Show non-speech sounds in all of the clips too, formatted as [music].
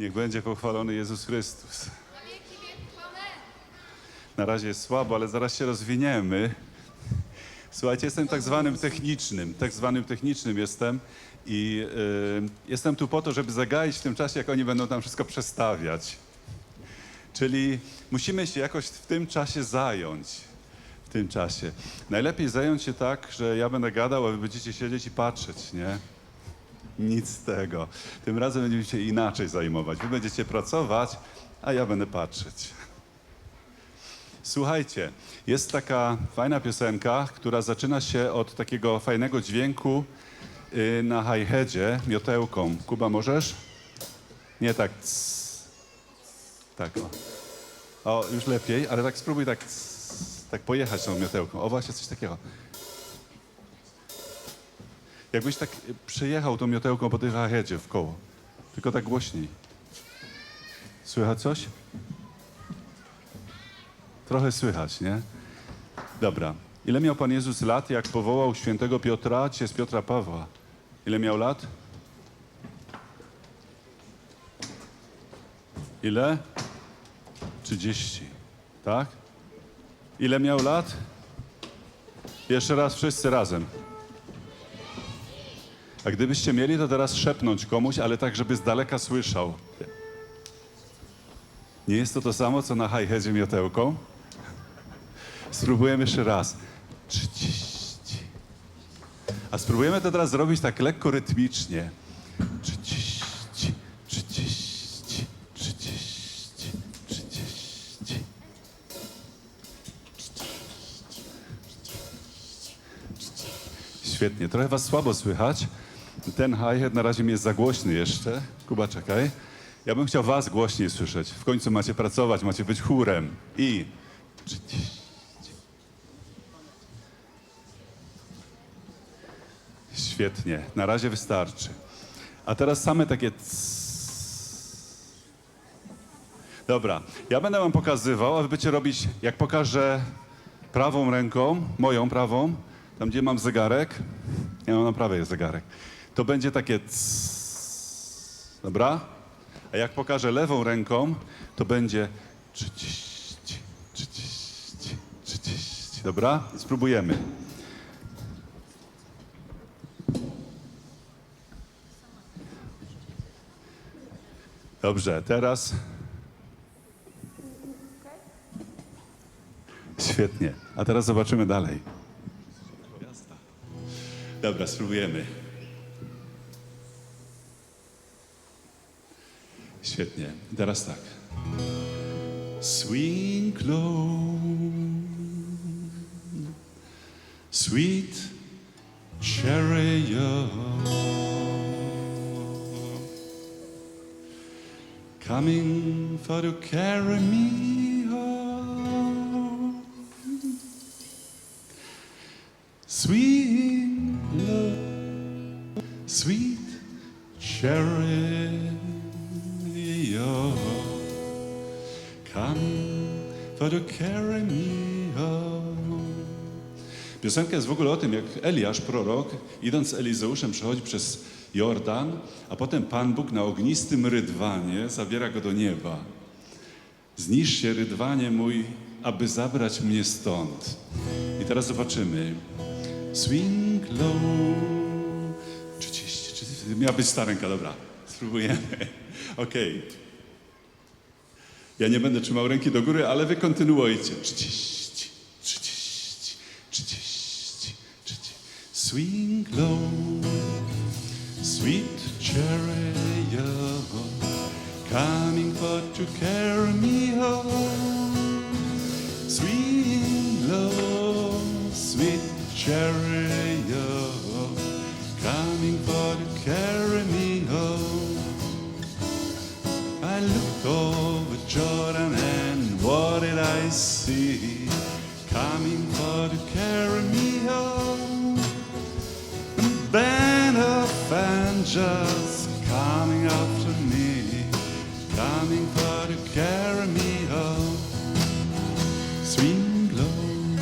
Niech będzie pochwalony Jezus Chrystus. Na razie jest słabo, ale zaraz się rozwiniemy. Słuchajcie, jestem tak zwanym technicznym. Tak zwanym technicznym jestem i y, jestem tu po to, żeby zagaić w tym czasie, jak oni będą tam wszystko przestawiać. Czyli musimy się jakoś w tym czasie zająć. W tym czasie. Najlepiej zająć się tak, że ja będę gadał, a wy będziecie siedzieć i patrzeć, nie? Nic z tego. Tym razem będziemy się inaczej zajmować. Wy będziecie pracować, a ja będę patrzeć. Słuchajcie, jest taka fajna piosenka, która zaczyna się od takiego fajnego dźwięku y, na hi-hadzie, miotełką. Kuba, możesz? Nie tak. Tak, o. O, już lepiej, ale tak spróbuj tak, tak pojechać tą miotełką. O, właśnie coś takiego. Jakbyś tak y, przejechał tą miotełką po tej hi-hadzie w koło. Tylko tak głośniej. Słychać coś? Trochę słychać, nie? Dobra. Ile miał Pan Jezus lat, jak powołał świętego Piotra, czy z Piotra Pawła? Ile miał lat? Ile? 30. Tak? Ile miał lat? Jeszcze raz, wszyscy razem. A gdybyście mieli to teraz szepnąć komuś, ale tak, żeby z daleka słyszał. Nie jest to to samo, co na hi-hadzie miotełką? Spróbujemy jeszcze raz. 30. A spróbujemy to teraz zrobić tak lekko rytmicznie. 30, 30, 30, 30. Świetnie. Trochę was słabo słychać. Ten hi-hat na razie mi jest za głośny jeszcze. Kuba, czekaj. Ja bym chciał was głośniej słyszeć. W końcu macie pracować, macie być chórem. I 30. Świetnie. Na razie wystarczy. A teraz same takie. Dobra, ja będę wam pokazywał, a wy będziecie robić, jak pokażę prawą ręką, moją prawą, tam gdzie mam zegarek, ja mam na prawej zegarek, to będzie takie cs. Dobra? A jak pokażę lewą ręką, to będzie 30, 30, 30. Dobra? Spróbujemy. Dobrze, teraz. Świetnie. A teraz zobaczymy dalej. Dobra, spróbujemy. Świetnie. Teraz tak. Swing sweet chariot, coming for to carry me home. Sweet love, sweet chariot, to carry me home. Piosenka jest w ogóle o tym, jak Eliasz, prorok, idąc z Elizeuszem, przechodzi przez Jordan, a potem Pan Bóg na ognistym rydwanie zabiera go do nieba. Zniszcz się, rydwanie mój, aby zabrać mnie stąd. I teraz zobaczymy. Swing low. 30, 30. Miała być ta ręka, dobra. Spróbujemy. [laughs] Okej. Ja nie będę trzymał ręki do góry, ale wy kontynuujcie. 30, 30, 30, 30. Swing low, sweet chariot, coming for to carry me home. Swing low, sweet chariot, coming for to carry me home. I looked over Jordan and what did I see? Coming for to carry me home. A band of angels coming after me, coming for to carry me home. Swing low,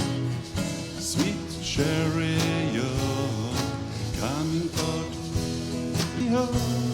sweet chariot, oh, coming for to me home. Sweet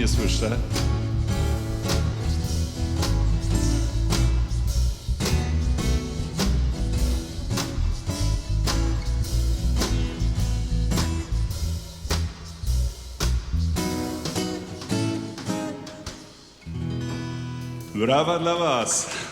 nie słyszę. Brawa dla Was!